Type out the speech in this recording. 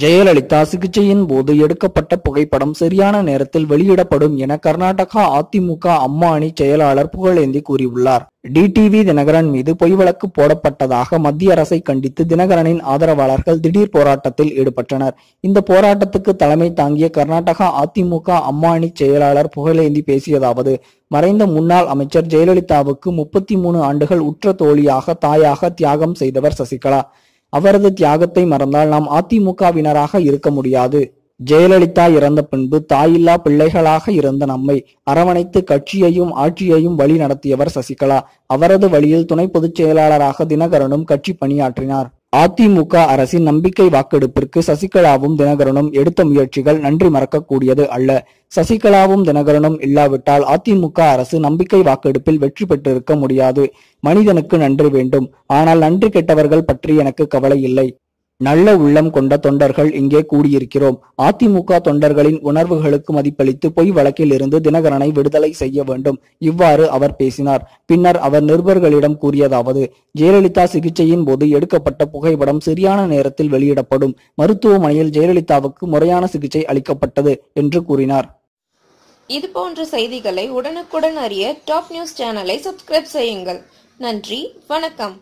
ஜெயலலிதா சிகிச்சையின் போது எடுக்கப்பட்ட புகைப்படம் சரியான நேரத்தில் வெளியிடப்படும் என கர்நாடகா அதிமுக அம்மா அணி செயலாளர் புகழேந்தி கூறியுள்ளார். டிடிவி தினகரன் மீது பொய் வழக்கு போடப்பட்டதாக மத்திய அரசை கண்டித்து தினகரனின் ஆதரவாளர்கள் திடீர் போராட்டத்தில் ஈடுபட்டனர். இந்த போராட்டத்துக்கு தலைமை தாங்கிய கர்நாடகா அதிமுக அம்மா அணி செயலாளர் புகழேந்தி பேசியதாவது மறைந்த முன்னாள் அமைச்சர் ஜெயலலிதாவுக்கு முப்பத்தி மூணு ஆண்டுகள் உற்ற தோழியாக தாயாக தியாகம் செய்தவர் சசிகலா. அவரது தியாகத்தை மறந்தால் நாம் அதிமுகவினராக இருக்க முடியாது. ஜெயலலிதா இறந்த பின்பு தாயில்லா பிள்ளைகளாக இருந்த நம்மை அரவணைத்து கட்சியையும் ஆட்சியையும் வழி நடத்தியவர் சசிகலா. அவரது வழியில் துணை பொதுச் செயலாளராக தினகரனும் கட்சி பணியாற்றினார். அதிமுக அரசின் நம்பிக்கை வாக்கெடுப்பிற்கு சசிகலாவும் தினகரனும் எடுத்த முயற்சிகள் நன்றி மறக்கக்கூடியது அல்ல. சசிகலாவும் தினகரனும் இல்லாவிட்டால் அதிமுக அரசு நம்பிக்கை வாக்கெடுப்பில் வெற்றி பெற்றிருக்க முடியாது. மனிதனுக்கு நன்றி வேண்டும். ஆனால் நன்றி கெட்டவர்கள் பற்றி எனக்கு கவலை இல்லை. நல்ல உள்ளம் கொண்ட தொண்டர்கள் இங்கே கூடியிருக்கிறோம். அதிமுக தொண்டர்களின் உணர்வுகளுக்கு மதிப்பளித்து பொய் வழக்கில் இருந்து தினகரனை விடுதலை செய்ய வேண்டும். இவ்வாறு அவர் பேசினார். பின்னர் அவர் நிருபர்களிடம் கூறியதாவது ஜெயலலிதா சிகிச்சையின் போது எடுக்கப்பட்ட புகைப்படம் சரியான நேரத்தில் வெளியிடப்படும். மருத்துவமனையில் ஜெயலலிதாவுக்கு முறையான சிகிச்சை அளிக்கப்பட்டது என்று கூறினார். இது போன்ற செய்திகளை உடனுக்குடன் அறிய டாப் நியூஸ் சேனலை சப்ஸ்கிரைப் செய்யுங்கள். நன்றி வணக்கம்.